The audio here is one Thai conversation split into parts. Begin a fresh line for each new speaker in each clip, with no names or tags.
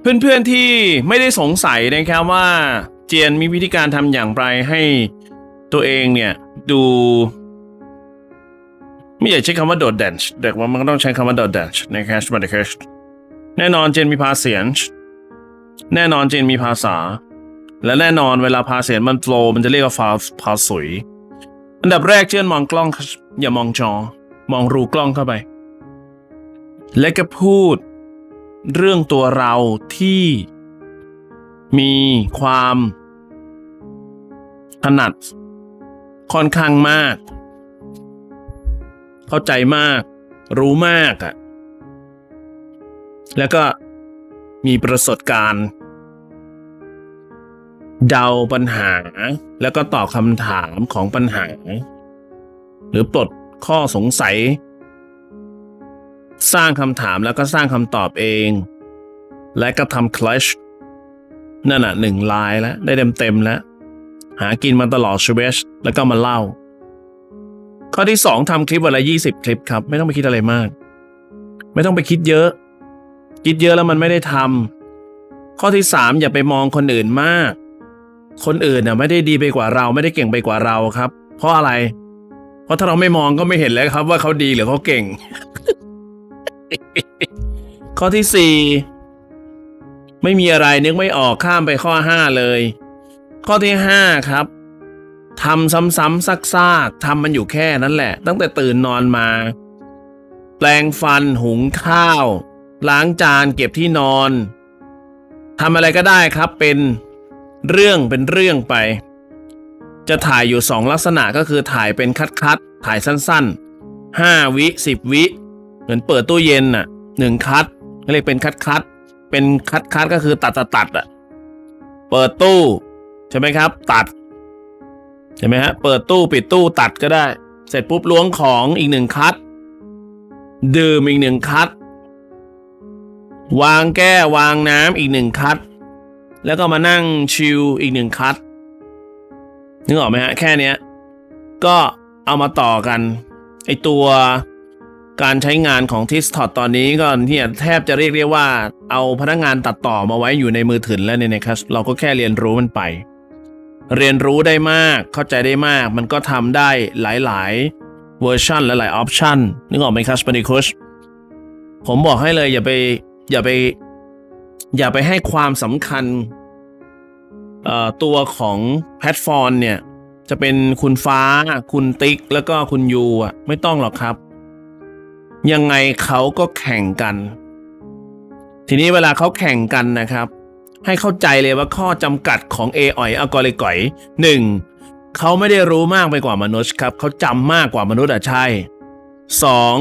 เพื่อนๆที่ไม่ได้สงสัยนะครับว่าเจียนมีวิธีการทำอย่างไรให้ตัวเองเนี่ย ดู ไม่อยากใช้คำว่าโดดเด่นแต่ว่ามันก็ต้องใช้คำว่าโดดเด่นนะครับมาเดคชแน่นอนเจนมีภาเสียงแน่นอนเจนมีภาษา และแน่นอนเวลาพาเสียงมันโฟล์มันจะเรียกว่าพาพาสุย อันดับแรกเจียนมองกล้องอย่ามองจอ มองรูกล้องเข้าไป และก็พูดเรื่องตัวเราที่มีความถนัดค่อนข้างมาก เข้าใจมาก รู้มากอะ่ะ แล้วก็มีประสบการณ์ เดาปัญหาแล้วก็ตอบคำถามของปัญหา หรือปลด ข้อสงสัย สร้างคำถามแล้วก็สร้างคำตอบเอง และก็ทำคลัชนั่นน่ะหนึ่งลายแล้ว ได้เต็มเต็มแล้ว หากินมาตลอดชีวิตแล้วก็มาเล่า ข้อที่สองทำคลิปวันละยี่สิบคลิปครับ ไม่ต้องไปคิดอะไรมาก ไม่ต้องไปคิดเยอะ คิดเยอะแล้วมันไม่ได้ทำข้อที่สามอย่าไปมองคนอื่นมาก คนอื่นน่ะไม่ได้ดีไปกว่าเรา ไม่ได้เก่งไปกว่าเราครับ เพราะอะไร เพราะถ้าเราไม่มองก็ไม่เห็นแล้วครับ ว่าเขาดีหรือเขาเก่ง ข้อที่สี่ไม่มีอะไรนึกไม่ออกข้ามไปข้อห้าเลย ข้อที่ห้าครับทำซ้ำๆซักๆทำมันอยู่แค่นั้นแหละ ตั้งแต่ตื่นนอนมา แปลงฟันหุงข้าว ล้างจานเก็บที่นอนทำอะไรก็ได้ครับเป็นเรื่องเป็นเรื่องไป จะถ่ายอยู่สองลักษณะก็คือถ่ายเป็นคัดๆถ่ายสั้นๆห้าวิสิบวิ เหมือนเปิดตู้เย็นน่ะหนึ่งคัดเรียกเป็นคัดคัดๆเป็นคัดคัดๆก็คือตัดตัดตัดๆอะเปิดตู้ใช่ไหมครับ ตัดใช่ไหมฮะเปิดตู้ปิดตู้ตัดก็ได้ เสร็จปุ๊บล้วงของอีกหนึ่งคัดดื่มอีกหนึ่งคัดวางแก้ววางน้ำอีกหนึ่งคัดแล้วก็มานั่งชิลอีกหนึ่งคัด นึกออกไหมฮะ แค่เนี้ย ก็เอามาต่อกัน ไอตัวการใช้งานของทิสทอตตอนนี้ก็เนี่ยแทบจะเรียกได้ว่า เอาพนักงานตัดต่อมาไว้อยู่ในมือถือแล้วเนี่ยนะครับเราก็แค่เรียนรู้มันไป เรียนรู้ได้มากเข้าใจได้มาก มันก็ทำได้หลาย ๆ เวอร์ชันและหลายออปชันนึกออกไหมครับสปนิคุชผมบอกให้เลยอย่าไปอย่าไป อย่าไปให้ความสำคัญ ตัวของแพลตฟอร์มเนี่ย จะเป็นคุณฟ้า คุณติ๊ก แล้วก็คุณยูอะไม่ต้องหรอกครับ ยังไงเขาก็แข่งกัน ทีนี้เวลาเขาแข่งกันนะครับ ให้เข้าใจเลยว่าข้อจำกัดของ A อ๋อยอัลกอริกอยหนึ่งเขาไม่ได้รู้มากไปกว่ามนุษย์ครับเขาจำมากกว่ามนุษย์อะใช่สอง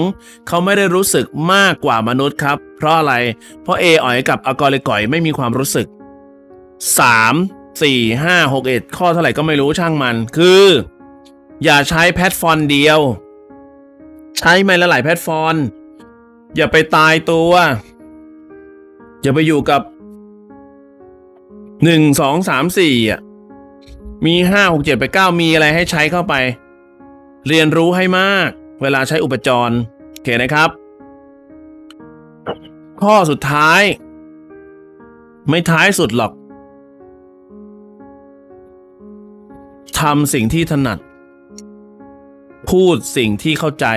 เขาไม่ได้รู้สึกมากกว่ามนุษย์ครับ เพราะอะไร เพราะ A อ๋อยกับอัลกอริกอยไม่มีความรู้สึกสามสี่ห้าหกเอ็ดข้อเท่าไหร่ก็ไม่รู้ช่างมัน คือ อย่าใช้แพลตฟอร์มเดียว ใช้ไม่ละหลายแพลตฟอร์มอย่าไปตายตัว อย่าไปอยู่กับหนึ่งสองสามสี่ะมีห้าหกเจ็ดไปเก้ามีอะไรให้ใช้เข้าไป เรียนรู้ให้มาก เวลาใช้อุปจรโอเคนะครับ ข้อสุดท้าย ไม่ท้ายสุดหรอก ทำสิ่งที่ถนัด พูดสิ่งที่เข้าใจ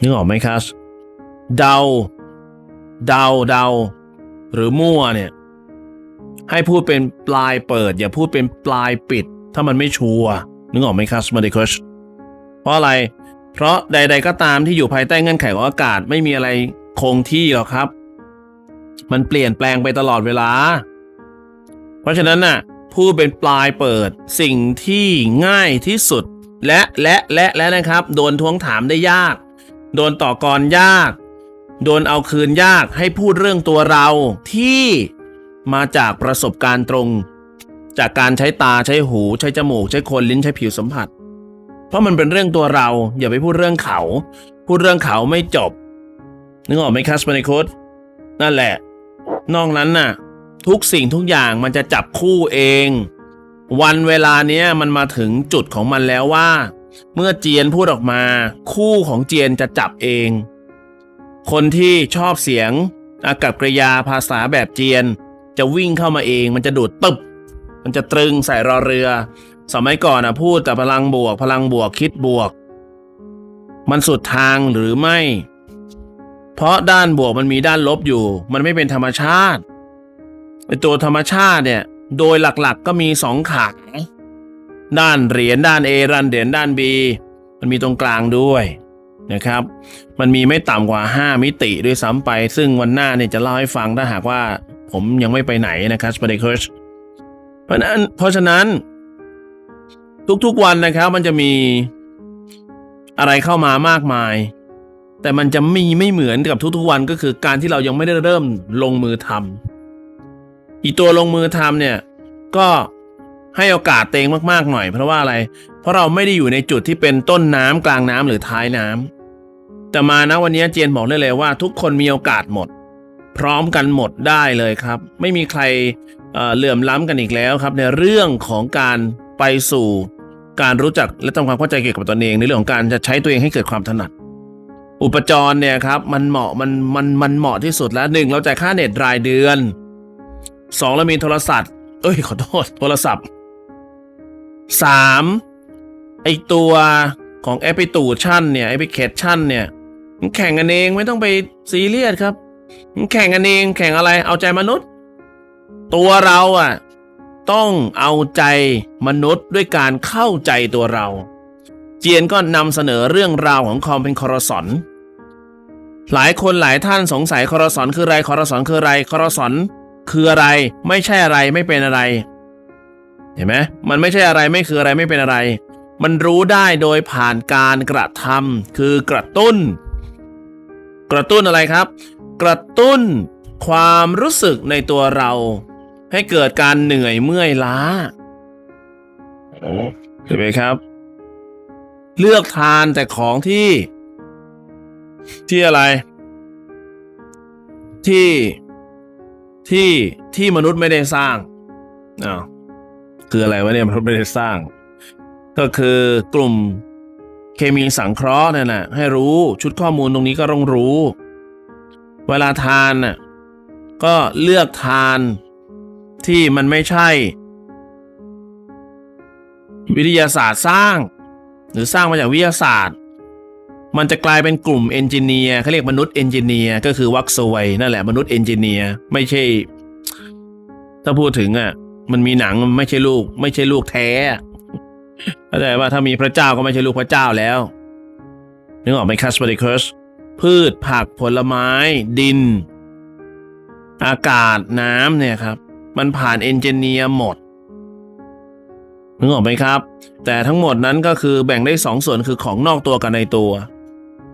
นึกออกไหมครับเดา เดาเดา หรือมั่วเนี่ย ให้พูดเป็นปลายเปิด อย่าพูดเป็นปลายปิด ถ้ามันไม่ชัวร์นึกออกไหมครับมาดิคชเพราะอะไร เพราะใด ๆ ก็ตามที่อยู่ภายใต้เงื่อนไขของอากาศไม่มีอะไรคงที่หรอกครับ มันเปลี่ยนแปลงไปตลอดเวลา เพราะฉะนั้นน่ะ พูดเป็นปลายเปิด สิ่งที่ง่ายที่สุด และและและและนะครับ โดนทวงถามได้ยาก โดนต่อกรยาก โดนเอาคืนยากให้พูดเรื่องตัวเราที่มาจากประสบการณ์ตรง จากการใช้ตาใช้หูใช้จมูก ใช้คนลิ้นใช้ผิวสัมผัส เพราะมันเป็นเรื่องตัวเรา อย่าไปพูดเรื่องเขา พูดเรื่องเขาไม่จบ นึกออกไหมครับสปานิคุสนั่นแหละ นอกนั้นน่ะ ทุกสิ่งทุกอย่างมันจะจับคู่เอง วันเวลาเนี้ยมันมาถึงจุดของมันแล้วว่า เมื่อเจียนพูดออกมา คู่ของเจียนจะจับเอง คนที่ชอบเสียงอากับกริยาภาษาแบบเจียน จะวิ่งเข้ามาเองมันจะดูดตึบ มันจะตรึงใส่รอเรือ สมัยก่อนอะพูดแต่พลังบวก พลังบวกคิดบวก มันสุดทางหรือไม่ เพราะด้านบวกมันมีด้านลบอยู่ มันไม่เป็นธรรมชาติ ไอตัวธรรมชาติเนี่ย โดยหลักๆก็มีสองขา ด้านเหรียญด้าน A ด้านเหรียญด้าน B มันมีตรงกลางด้วยนะครับ มันมีไม่ต่ำกว่า 5 มิติด้วยซ้ำไป ซึ่งวันหน้าเนี่ยจะเล่าให้ฟังถ้าหากว่าผมยังไม่ไปไหนนะครับสปาเดเคิร์ชเพราะนั้นเพราะฉะนั้น ทุกๆวันนะครับ มันจะมีอะไรเข้ามามากมาย แต่มันจะมีไม่เหมือนกับทุกๆวันก็คือการที่เรายังไม่ได้เริ่มลงมือทำ อีตัวลงมือทำเนี่ยก็ให้โอกาสเตงมากๆหน่อย เพราะว่าอะไร เพราะเราไม่ได้อยู่ในจุดที่เป็นต้นน้ำกลางน้ำหรือท้ายน้ำแต่มานะวันนี้เจียนบอกได้เลยว่า ทุกคนมีโอกาสหมด พร้อมกันหมดได้เลยครับ ไม่มีใครเออเหลื่อมล้ำกันอีกแล้วครับ ในเรื่องของการไปสู่การรู้จักและทำความเข้าใจเกี่ยวกับตนเอง ในเรื่องของการจะใช้ตัวเองให้เกิดความถนัด อุปจรเนี่ยครับมันเหมาะมันมันมันเหมาะที่สุดแล้วหนึ่งเราจ่ายค่าเน็ตรายเดือน สองเรามีโทรศัพท์ เอ้ย ขอโทษ โทรศัพท์สามไอตัวของแอปพลิตูชันเนี่ยแอปพลิเคชันเนี่ยมันแข่งกันเองไม่ต้องไปซีเรียสครับมันแข่งกันเองแข่งอะไรเอาใจมนุษย์ ตัวเราอะ ต้องเอาใจมนุษย์ด้วยการเข้าใจตัวเรา เจียนก็นำเสนอเรื่องราวของคอมเป็นคอรสอนหลายคนหลายท่านสงสัยคอรสอนคืออะไรคอรสอนคืออะไรคอรสอน คืออะไรไม่ใช่อะไรไม่เป็นอะไร เห็นไหมมันไม่ใช่อะไรไม่คืออะไรไม่เป็นอะไร มันรู้ได้โดยผ่านการกระทำคือกระตุ้น กระตุ้นอะไรครับ กระตุ้นความรู้สึกในตัวเรา ให้เกิดการเหนื่อยเมื่อยล้าเห็นไหมครับ เลือกทานแต่ของที่ ที่อะไร ที่ ที่ที่มนุษย์ไม่ได้สร้างอ้าวคืออะไรวะเนี่ยมนุษย์ไม่ได้สร้าง ก็คือกลุ่มเคมีสังเคราะห์นั่นน่ะให้รู้ชุดข้อมูลตรงนี้ก็ต้องรู้ เวลาทานน่ะก็เลือกทานที่มันไม่ใช่ วิทยาศาสตร์สร้าง หรือสร้างมาจากวิทยาศาสตร์ มันจะกลายเป็นกลุ่มเอนจิเนียร์เขาเรียกมนุษย์เอนจิเนียร์ก็คือวักซวยนั่นแหละมนุษย์เอนจิเนียร์ไม่ใช่ ถ้าพูดถึงอะ มันมีหนังไม่ใช่ลูก ไม่ใช่ลูกแท้เข้าใจว่าถ้ามีพระเจ้าก็ไม่ใช่ลูกพระเจ้าแล้วนึกออกไหมคัสป r ริคัสพืชผักผลไม้ ดิน อากาศน้ำเนี่ยครับ มันผ่านเอนจิเนียร์หมดนึกออกไหมครับ แต่ทั้งหมดนั้นก็คือแบ่งได้สองส่วนคือของนอกตัวกับในตัว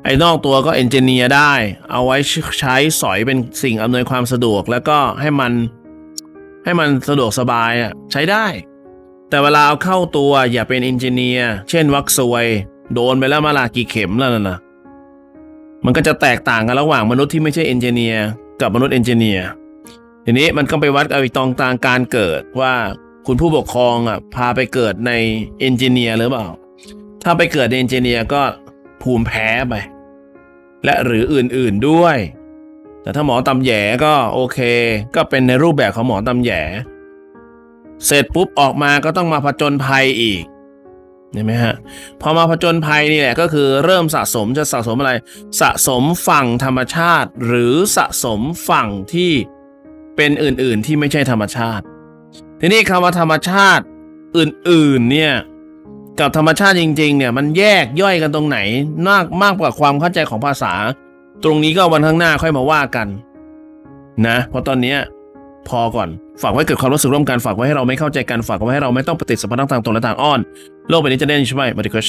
ไอ้นอกตัวก็เอนจิเนียร์ได้ เอาไว้ใช้สอยเป็นสิ่งอำนวยความสะดวก แล้วก็ให้มันให้มันสะดวกสบายอะใช้ได้ แต่เวลาเอาเข้าตัวอย่าเป็นเอนจิเนียร์เช่นวักซวย โดนไปแล้วมาลากี่เข็มแล้วนะนะมันก็จะแตกต่างกันระหว่างมนุษย์ที่ไม่ใช่เอนจิเนียร์กับมนุษย์เอนจิเนียร์ทีนี้มันก็ไปวัดเอาตองตางการเกิดว่าคุณผู้ปกครองอะพาไปเกิดในเอนจิเนียร์หรือเปล่า ถ้าไปเกิดในเอนจิเนียร์ก็ ภูมิแพ้ไป และหรืออื่นๆด้วย แต่ถ้าหมอตำแยก็โอเค ก็เป็นในรูปแบบของหมอตำแยเสร็จปุ๊บออกมาก็ต้องมาผจญภัยอีกเห็นไหมฮะพอมาผจญภัยนี่แหละก็คือเริ่มสะสมจะสะสมอะไร สะสมฝั่งธรรมชาติ หรือสะสมฝั่งที่เป็นอื่นๆที่ไม่ใช่ธรรมชาติ ทีนี้คำว่าธรรมชาติอื่นๆเนี่ย กับธรรมชาติจริง ๆ เนี่ยมันแยกย่อยกันตรงไหนมากมากกว่าความเข้าใจของภาษา ตรงนี้ก็วันข้างหน้าค่อยมาว่ากัน นะเพราะตอนเนี้ยพอก่อน ฝากไว้เกิดความรู้สึกร่วมกันฝากไว้ให้เราไม่เข้าใจกันฝากไว้ให้เราไม่ต้องปฏิสัมพันธ์ทางตรงและทางอ้อน โลกใบนี้จะได้ใช่ไหมมาดิคช